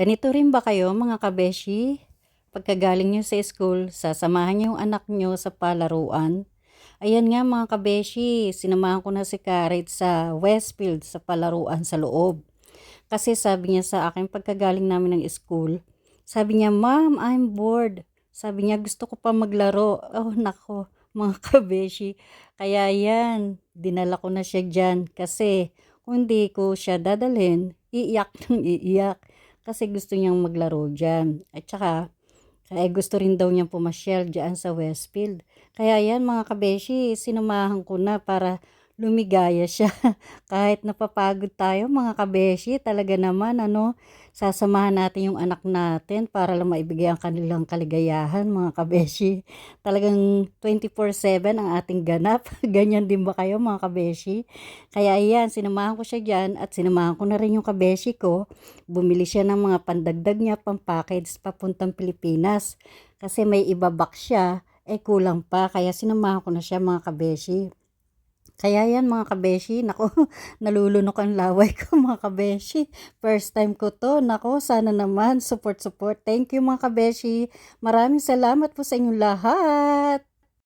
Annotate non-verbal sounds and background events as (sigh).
Ganito rin ba kayo mga kabeshi? Pagkagaling nyo sa school, sasamahan nyo yung anak nyo sa palaruan. Ayan nga mga kabeshi, sinamahan ko na si Karit sa Westfield sa palaruan sa loob. Kasi sabi niya sa akin pagkagaling namin ng school, sabi niya, Ma'am, I'm bored. Sabi niya, gusto ko pa maglaro. Oh, nako, mga (laughs) kabeshi. Kaya yan, dinala ko na siya dyan. Kasi kung hindi ko siya dadalhin, iiyak ng iiyak. Kasi gusto niyang maglaro dyan. At saka, kaya gusto rin daw niyang pumasyal dyan sa Westfield. Kaya yan mga kabeshi, sinamahan ko na para lumigaya siya. (laughs) Kahit napapagod tayo mga kabeshi, talaga naman ano, sasamahan natin yung anak natin para lang maibigay ang kanilang kaligayahan mga kabeshi. Talagang 24-7 ang ating ganap. (laughs) Ganyan din ba kayo mga kabeshi? Kaya ayan, sinamahan ko siya dyan at sinamahan ko na rin yung kabeshi ko. Bumili siya ng mga pandagdag niya, pampackage papuntang Pilipinas. Kasi may ibabak siya, eh kulang pa. Kaya sinamahan ko na siya mga kabeshi. Kaya yan mga kabeshi, nako, (laughs) nalulunok ang laway ko mga kabeshi. First time ko to, nako, sana naman, support support. Thank you mga kabeshi. Maraming salamat po sa inyong lahat.